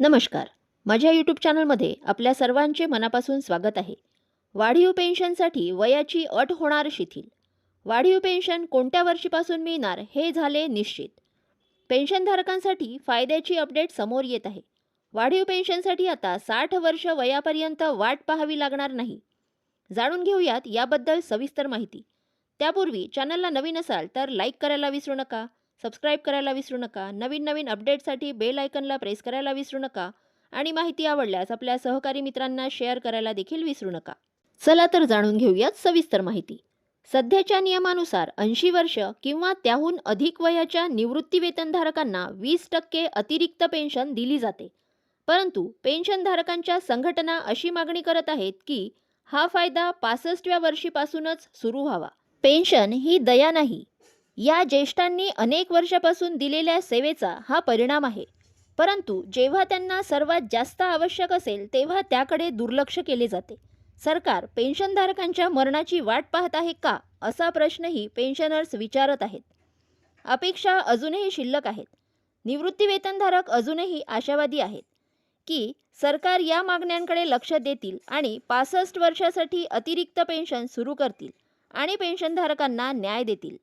नमस्कार. माझ्या यूट्यूब चॅनलमध्ये आपल्या सर्वांचे मनापासून स्वागत आहे. वाढीव पेन्शनसाठी वयाची अट होणार शिथिल. वाढीव पेन्शन कोणत्या वर्षीपासून मिळणार हे झाले निश्चित. पेन्शनधारकांसाठी फायद्याची अपडेट समोर येत आहे. वाढीव पेन्शनसाठी आता साठ वर्ष वयापर्यंत वाट पाहावी लागणार नाही. जाणून घेऊयात याबद्दल सविस्तर माहिती. त्यापूर्वी चॅनलला नवीन असाल तर लाईक करायला विसरू नका. सबस्क्राईब करायला विसरू नका. नवीन नवीन अपडेटसाठी बेल आयकनला प्रेस करायला विसरू नका. आणि माहिती आवडल्यास आपल्या सहकारी मित्रांना शेअर करायला देखील विसरू नका. चला तर जाणून घेऊयात सविस्तर माहिती. सध्याच्या नियमानुसार ऐंशी वर्ष किंवा त्याहून अधिक वयाच्या निवृत्ती वेतनधारकांना वीस टक्के अतिरिक्त पेन्शन दिली जाते. परंतु पेन्शनधारकांच्या संघटना अशी मागणी करत आहेत की हा फायदा पासष्टव्या वर्षीपासूनच सुरू व्हावा. पेन्शन ही दया नाही या ज्येष्ठांनी अनेक वर्षापासून दिलेल्या सेवेचा हा परिणाम आहे. परंतु जेव्हा त्यांना सर्वात जास्त आवश्यक असेल तेव्हा त्याकडे दुर्लक्ष केले जाते. सरकार पेन्शनधारकांच्या मरणाची वाट पाहत आहे का असा प्रश्नही पेन्शनर्स विचारत आहेत. अपेक्षा अजूनही शिल्लक आहेत. निवृत्ती वेतनधारक अजूनही आशावादी आहेत की सरकार या मागण्यांकडे लक्ष देतील आणि पासष्ट वर्षासाठी अतिरिक्त पेन्शन सुरू करतील आणि पेन्शनधारकांना न्याय देतील.